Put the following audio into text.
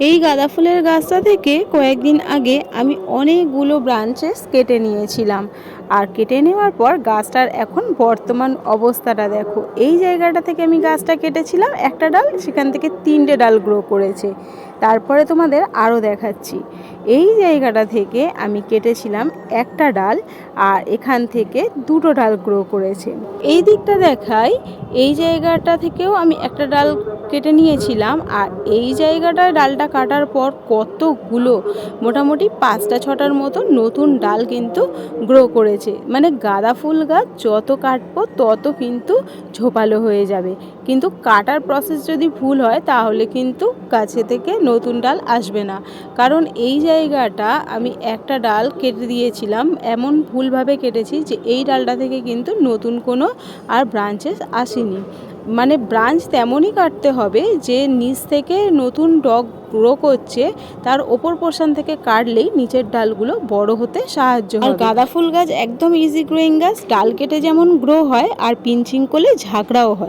এই গাঁদা ফুলের গাছটা থেকে কয়েকদিন আগে আমি অনেকগুলো ব্রাঞ্চেস কেটে নিয়েছিলাম। আর কেটে নেওয়ার পর গাছটার এখন বর্তমান অবস্থাটা দেখো। এই জায়গাটা থেকে আমি গাছটা কেটেছিলাম, একটা ডাল, সেখান থেকে তিনটে ডাল গ্রো করেছে। তারপরে তোমাদের আরও দেখাচ্ছি। এই জায়গাটা থেকে আমি কেটেছিলাম একটা ডাল আর এখান থেকে দুটো ডাল গ্রো করেছে। এই দিকটা দেখাই, এই জায়গাটা থেকেও আমি একটা ডাল কেটে নিয়েছিলাম আর এই জায়গাটায় ডালটা কাটার পর কতগুলো মোটামুটি পাঁচটা ছটার মতো নতুন ডাল কিন্তু গ্রো করেছে। মানে গাঁদা ফুল গাছ যত কাটবো তত কিন্তু ঝোপালো হয়ে যাবে। কিন্তু কাটার প্রসেস যদি ভুল হয়, তাহলে কিন্তু গাছে থেকে নতুন ডাল আসবে না। কারণ এই জায়গাটা আমি একটা ডাল কেটে দিয়েছিলাম, এমন ভুলভাবে কেটেছি যে এই ডালটা থেকে কিন্তু নতুন কোনো আর ব্রাঞ্চেস আসেনি। মানে ব্রাঞ্চ তেমনই কাটতে হবে যে নিচ থেকে নতুন ডগ গ্রো করছে তার ওপর পোর্শন থেকে কাটলেই নিচের ডালগুলো বড় হতে সাহায্য আর গাঁদা ফুল গাছ একদম ইজি গ্রোয়িং গাছ ডাল কেটে যেমন গ্রো হয় আর পিঞ্চিং করলে ঝাঁকড়াও হয়।